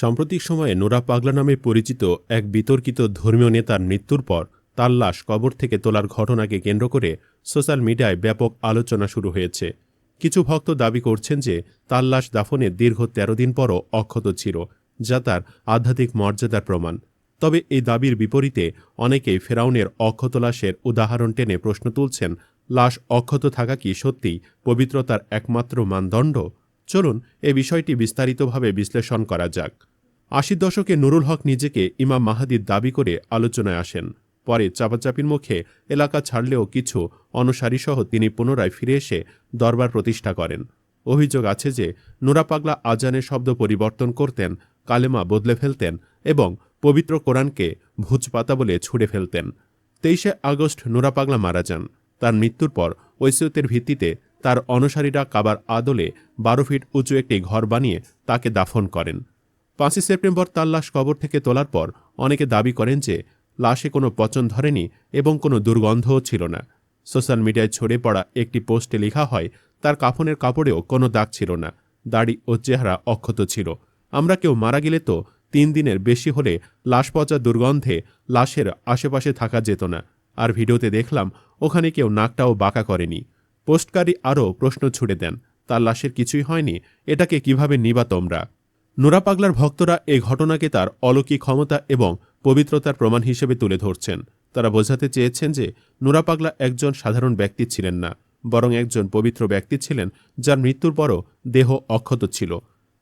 সাম্প্রতিক সময়ে নোরা পাগলা নামে পরিচিত এক বিতর্কিত ধর্মীয় নেতার মৃত্যুর পর তার লাশ কবর থেকে তোলার ঘটনাকে কেন্দ্র করে সোশ্যাল মিডিয়ায় ব্যাপক আলোচনা শুরু হয়েছে। কিছু ভক্ত দাবি করছেন যে তার লাশ দাফনে দীর্ঘ তেরো দিন পরও অক্ষত ছিল, যা তার আধ্যাত্মিক মর্যাদার প্রমাণ। তবে এই দাবির বিপরীতে অনেকেই ফেরাউনের অক্ষত লাশের উদাহরণ টেনে প্রশ্ন তুলছেন, লাশ অক্ষত থাকা কি সত্যিই পবিত্রতার একমাত্র মানদণ্ড? চলুন এ বিষয়টি বিস্তারিতভাবে বিশ্লেষণ করা যাক। আশির দশকে নুরুল হক নিজেকে ইমাম মাহাদির দাবি করে আলোচনায় আসেন। পরে চাপাচাপির মুখে এলাকা ছাড়লেও কিছু অনুসারীসহ তিনি পুনরায় ফিরে এসে দরবার প্রতিষ্ঠা করেন। অভিযোগ আছে যে নুরা পাগলা আজানের শব্দ পরিবর্তন করতেন, কালেমা বদলে ফেলতেন এবং পবিত্র কোরআনকে ভুজপাতা বলে ছুড়ে ফেলতেন। তেইশে আগস্ট নুরা পাগলা মারা যান। তার মৃত্যুর পর ঐসিয়তের ভিত্তিতে তার অনুসারীরা কাবার আদলে বারো ফিট উঁচু একটি ঘর বানিয়ে তাকে দাফন করেন। পাঁচই সেপ্টেম্বর তার লাশ কবর থেকে তোলার পর অনেকে দাবি করেন যে লাশে কোনো পচন ধরেনি এবং কোনো দুর্গন্ধও ছিল না। সোশ্যাল মিডিয়ায় ছড়ে পড়া একটি পোস্টে লেখা হয়, তার কাফনের কাপড়েও কোনো দাগ ছিল না, দাড়ি ও চেহারা অক্ষত ছিল। আমরা কেউ মারা গেলে তো তিন দিনের বেশি হলে লাশ পচা দুর্গন্ধে লাশের আশেপাশে থাকা যেত না। আর ভিডিওতে দেখলাম, ওখানে কেউ নাকটাও বাঁকা করেনি। পোস্টকারী আরও প্রশ্ন ছুড়ে দেন, তার লাশের কিছুই হয়নি, এটাকে কীভাবে নিবা তোমরা? নোরা পাগলার ভক্তরা এই ঘটনাকে তার অলৌকিক ক্ষমতা এবং পবিত্রতার প্রমাণ হিসেবে তুলে ধরছেন। তারা বোঝাতে চেয়েছেন যে নোরা পাগলা একজন সাধারণ ব্যক্তি ছিলেন না, বরং একজন পবিত্র ব্যক্তি ছিলেন যার মৃত্যুর পরও দেহ অক্ষত ছিল।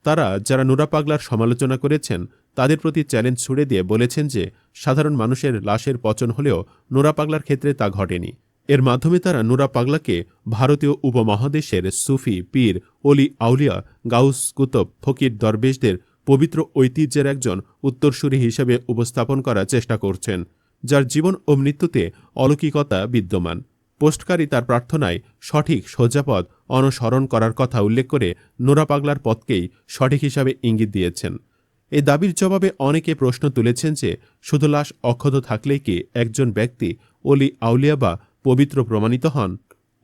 তারা যারা নুরা পাগলার সমালোচনা করেছেন, তাদের প্রতি চ্যালেঞ্জ ছুড়ে দিয়ে বলেছেন যে সাধারণ মানুষের লাশের পচন হলেও নোরা পাগলার ক্ষেত্রে তা ঘটেনি। এর মাধ্যমে তারা নুরা পাগলাকে ভারতীয় উপমহাদেশের সুফি পীর অলি আউলিয়া গাউস কুতব ফকির দরবেশদের পবিত্র ঐতিহ্যের একজন উত্তরসূরি হিসেবে উপস্থাপন করার চেষ্টা করছেন, যার জীবন ও মৃত্যুতে অলৌকিকতা বিদ্যমান। পোস্টকারী তার প্রার্থনায় সঠিক সোজাপদ অনুসরণ করার কথা উল্লেখ করে নোরা পাগলার পথকেই সঠিক হিসাবে ইঙ্গিত দিয়েছেন। এই দাবির জবাবে অনেকে প্রশ্ন তুলেছেন যে শুধু লাশ অক্ষত থাকলেই কি একজন ব্যক্তি অলি আউলিয়া বা পবিত্র প্রমাণিত হন।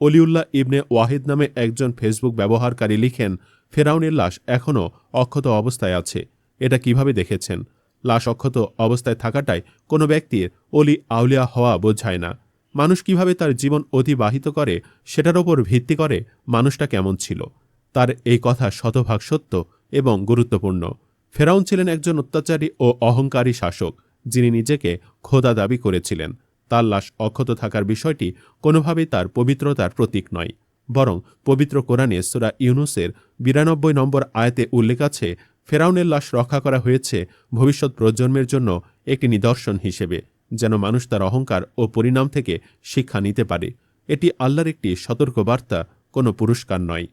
অলিউল্লাহ ইবনে ওয়াহিদ নামে একজন ফেসবুক ব্যবহারকারী লিখেন, ফেরাউনের লাশ এখনও অক্ষত অবস্থায় আছে। এটা কীভাবে দেখেছেন? লাশ অক্ষত অবস্থায় থাকাটাই কোনো ব্যক্তির অলি আউলিয়া হওয়া বোঝায় না। মানুষ কীভাবে তার জীবন অতিবাহিত করে, সেটার ওপর ভিত্তি করে মানুষটা কেমন ছিল? তার এই কথা শতভাগ সত্য এবং গুরুত্বপূর্ণ। ফেরাউন ছিলেন একজন অত্যাচারী ও অহংকারী শাসক, যিনি নিজেকে খোদা দাবি করেছিলেন। তার লাশ অক্ষত থাকার বিষয়টি কোনোভাবেই তার পবিত্রতার প্রতীক নয়, বরং পবিত্র কোরআনে সুরা ইউনুসের বিরানব্বই নম্বর আয়তে উল্লেখ আছে, ফেরাউনের লাশ রক্ষা করা হয়েছে ভবিষ্যৎ প্রজন্মের জন্য একটি নিদর্শন হিসেবে, যেন মানুষ তার অহংকার ও পরিণাম থেকে শিক্ষা নিতে পারে। এটি আল্লাহর একটি সতর্কবার্তা, কোনো পুরস্কার নয়।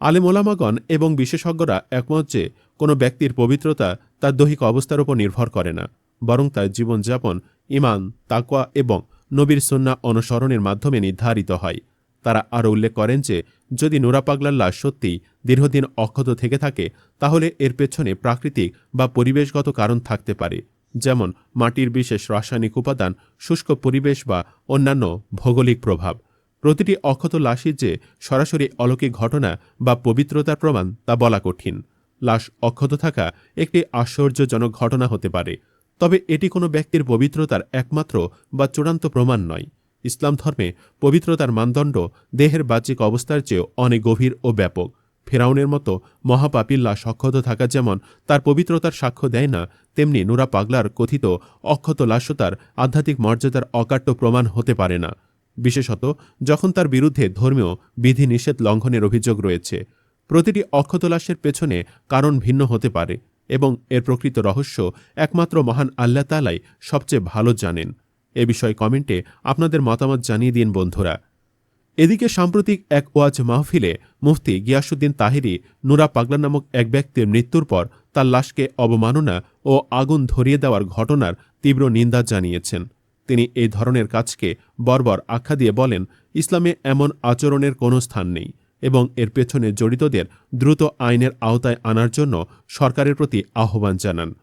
আলেমোলামাগণ এবং বিশেষজ্ঞরা একমত যে কোনো ব্যক্তির পবিত্রতা তার দৈহিক অবস্থার উপর নির্ভর করে না, বরং তার জীবনযাপন ইমান, তাকওয়া এবং নবীর সন্না অনুসরণের মাধ্যমে নির্ধারিত হয়। তারা আরও উল্লেখ করেন যে, যদি নোরা পাগলার লাশ সত্যিই দীর্ঘদিন অক্ষত থেকে থাকে, তাহলে এর পেছনে প্রাকৃতিক বা পরিবেশগত কারণ থাকতে পারে। যেমন মাটির বিশেষ রাসায়নিক উপাদান, শুষ্ক পরিবেশ বা অন্যান্য ভৌগোলিক প্রভাব। প্রতিটি অক্ষত লাশই যে সরাসরি অলৌকিক ঘটনা বা পবিত্রতার প্রমাণ তা বলা কঠিন। লাশ অক্ষত থাকা একটি আশ্চর্যজনক ঘটনা হতে পারে। তবে এটি কোনো ব্যক্তির পবিত্রতার একমাত্র বা চূড়ান্ত প্রমাণ নয়। ইসলাম ধর্মে পবিত্রতার মানদণ্ড দেহের বাহ্যিক অবস্থার চেয়েও অনেক গভীর ও ব্যাপক। ফেরাউনের মতো মহাপাপীর লাশ অক্ষত থাকা যেমন তার পবিত্রতার সাক্ষ্য দেয় না, তেমনি নুরা পাগলার কথিত অক্ষত লাশতার আধ্যাত্মিক মর্যাদার অকাট্য প্রমাণ হতে পারে না। বিশেষত যখন তার বিরুদ্ধে ধর্মীয় বিধিনিষেধ লঙ্ঘনের অভিযোগ রয়েছে। প্রতিটি অক্ষত লাশের পেছনে কারণ ভিন্ন হতে পারে। এবং এর প্রকৃত রহস্য একমাত্র মহান আল্লাহ তালাই সবচেয়ে ভালো জানেন। এ বিষয়ে কমেন্টে আপনাদের মতামত জানিয়ে দিন বন্ধুরা। এদিকে সাম্প্রতিক এক ওয়াজ মাহফিলে মুফতি গিয়াসুদ্দিন তাহিরি নুরা পাগলা নামক এক ব্যক্তির মৃত্যুর পর তার লাশকে অবমাননা ও আগুন ধরিয়ে দেওয়ার ঘটনার তীব্র নিন্দা জানিয়েছেন। তিনি এই ধরনের কাজকে বর্বর আখ্যা দিয়ে বলেন, ইসলামে এমন আচরণের কোনো স্থান নেই। এবং এর পেছনে জড়িতদের দ্রুত আইনের আওতায় আনার জন্য সরকারের প্রতি আহ্বান জানান।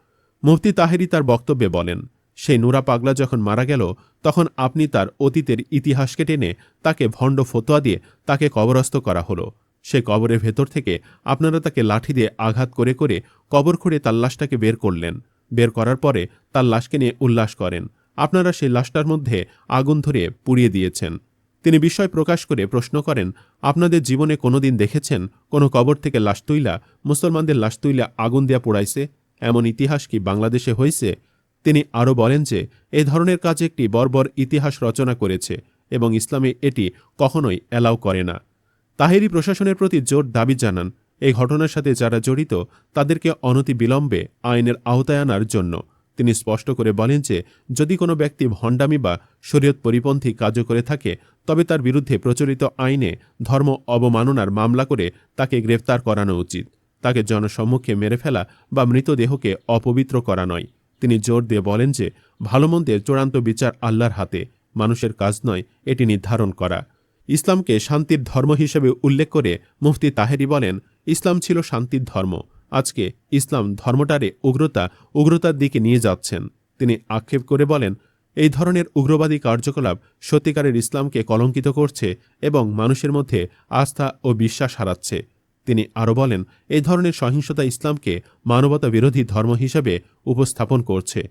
মুফতি তাহেরি তার বক্তব্যে বলেন, সেই নুরা পাগলা যখন মারা গেল, তখন আপনি তার অতীতের ইতিহাসকে টেনে তাকে ভণ্ড ফতোয়া দিয়ে তাকে কবরস্থ করা হলো। সে কবরের ভেতর থেকে আপনারা তাকে লাঠি দিয়ে আঘাত করে করে কবর খুঁড়ে তার লাশটাকে বের করলেন। বের করার পরে তার লাশকে নিয়ে উল্লাস করেন। আপনারা সেই লাশটার মধ্যে আগুন ধরে পুড়িয়ে দিয়েছেন। তিনি বিস্ময় প্রকাশ করে প্রশ্ন করেন, আপনাদের জীবনে কোনোদিন দেখেছেন কোনো কবর থেকে লাশ তুইলা, মুসলমানদের লাশ তুইলা আগুন দেয়া পোড়াইছে? এমন ইতিহাস কি বাংলাদেশে হয়েছে তিনি আরও বলেন যে, এ ধরনের কাজ একটি বর্বর ইতিহাস রচনা করেছে এবং ইসলামে এটি কখনোই অ্যালাউ করে না। তাহেরি প্রশাসনের প্রতি জোর দাবি জানান, এই ঘটনার সাথে যারা জড়িত, তাদেরকে অনতি বিলম্বে আইনের আওতায় আনার জন্য। তিনি স্পষ্ট করে বলেন যে, যদি কোনো ব্যক্তি ভণ্ডামি বা শরীয়ত পরিপন্থী কাজও করে থাকে, তবে তার বিরুদ্ধে প্রচলিত আইনে ধর্ম অবমাননার মামলা করে তাকে গ্রেফতার করানো উচিত। তাকে জনসম্মুখে মেরে ফেলা বা মৃতদেহকে অপবিত্র করা নয়। তিনি জোর দিয়ে বলেন যে, ভালোমন্দের চূড়ান্ত বিচার আল্লাহর হাতে, মানুষের কাজ নয়, এটি নির্ধারণ করা। ইসলামকে শান্তির ধর্ম হিসেবে উল্লেখ করে মুফতি তাহেরি বলেন, ইসলাম ছিল শান্তির ধর্ম। আজকে ইসলাম ধর্মটারে উগ্রতা, উগ্রতার দিকে নিয়ে যাচ্ছেন। তিনি আক্ষেপ করে বলেন, এই ধরনের উগ্রবাদী কার্যকলাপ সত্যিকারের ইসলামকে কলঙ্কিত করছে এবং মানুষের মধ্যে আস্থা ও বিশ্বাস হারাচ্ছে। তিনি আরও বলেন, এই ধরনের সহিংসতা ইসলামকে মানবতা বিরোধী ধর্ম হিসেবে উপস্থাপন করছে।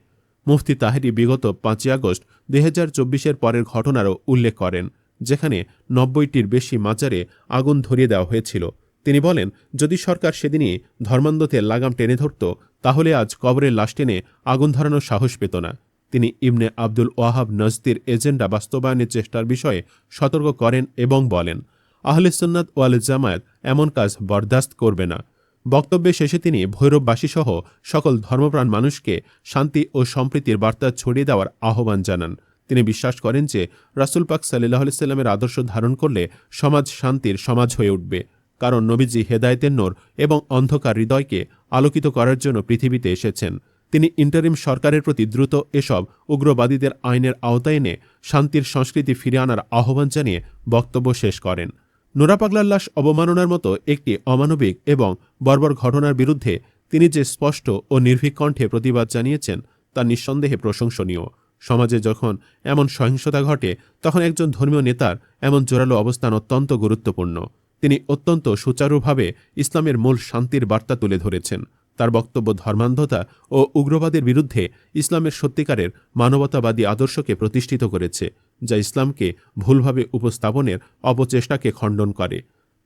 মুফতি তাহেরি বিগত পাঁচই আগস্ট দুই হাজার চব্বিশের পরের ঘটনারও উল্লেখ করেন, যেখানে নব্বইটির বেশি মাজারে আগুন ধরিয়ে দেওয়া হয়েছিল। তিনি বলেন, যদি সরকার সেদিনই ধর্মান্ধতে লাগাম টেনে ধরত, তাহলে আজ কবরের লাশ টেনে আগুন ধরানোর সাহস পেত না। তিনি ইবনে আব্দুল ওয়াহাব নজদির এজেন্ডা বাস্তবায়নের চেষ্টার বিষয়ে সতর্ক করেন এবং বলেন, আহলে সুন্নাত ওয়াল জামায়াত এমন কাজ বরদাস্ত করবে না। বক্তব্যে শেষে তিনি ভৈরববাসীসহ সকল ধর্মপ্রাণ মানুষকে শান্তি ও সম্প্রীতির বার্তা ছড়িয়ে দেওয়ার আহ্বান জানান। তিনি বিশ্বাস করেন যে রাসুল পাক সাল্লাহ সাল্লামের আদর্শ ধারণ করলে সমাজ শান্তির সমাজ হয়ে উঠবে। কারণ নবীজি হেদায়েতের নোর এবং অন্ধকার হৃদয়কে আলোকিত করার জন্য পৃথিবীতে এসেছেন। তিনি ইন্টারিম সরকারের প্রতি দ্রুত এসব উগ্রবাদীদের আইনের আওতায় এনে শান্তির সংস্কৃতি ফিরে আনার আহ্বান জানিয়ে বক্তব্য শেষ করেন। নোরা পাগলার লাশ অবমাননার মতো একটি অমানবিক এবং বর্বর ঘটনার বিরুদ্ধে তিনি যে স্পষ্ট ও নির্ভীক কণ্ঠে প্রতিবাদ জানিয়েছেন, তা নিঃসন্দেহে প্রশংসনীয়। সমাজে যখন এমন সহিংসতা ঘটে, তখন একজন ধর্মীয় নেতার এমন জোরালো অবস্থান অত্যন্ত গুরুত্বপূর্ণ। তিনি অত্যন্ত সুচারুভাবে ইসলামের মূল শান্তির বার্তা তুলে ধরেছেন। তার বক্তব্য ধর্মান্ধতা ও উগ্রবাদের বিরুদ্ধে ইসলামের সত্যিকারের মানবতাবাদী আদর্শকে প্রতিষ্ঠিত করেছে, যা ইসলামকে ভুলভাবে উপস্থাপনের অপচেষ্টাকে খণ্ডন করে।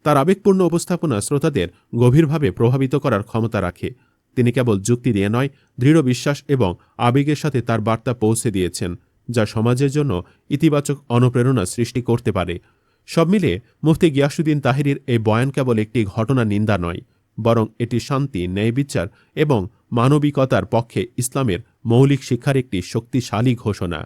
তার আবেগপূর্ণ উপস্থাপনা শ্রোতাদের গভীরভাবে প্রভাবিত করার ক্ষমতা রাখে। তিনি কেবল যুক্তি দিয়ে নয়, দৃঢ় বিশ্বাস এবং আবেগের সাথে তার বার্তা পৌঁছে দিয়েছেন, যা সমাজের জন্য ইতিবাচক অনুপ্রেরণা সৃষ্টি করতে পারে। সব মিলে মুফতি গিয়াসুদ্দিন তাহিরির এই বয়ান কেবল একটি ঘটনা নিন্দা নয়, বরং এটি শান্তি ন্যায় বিচার এবং মানবিকতার পক্ষে ইসলামের মৌলিক শিক্ষার একটি শক্তিশালী ঘোষণা।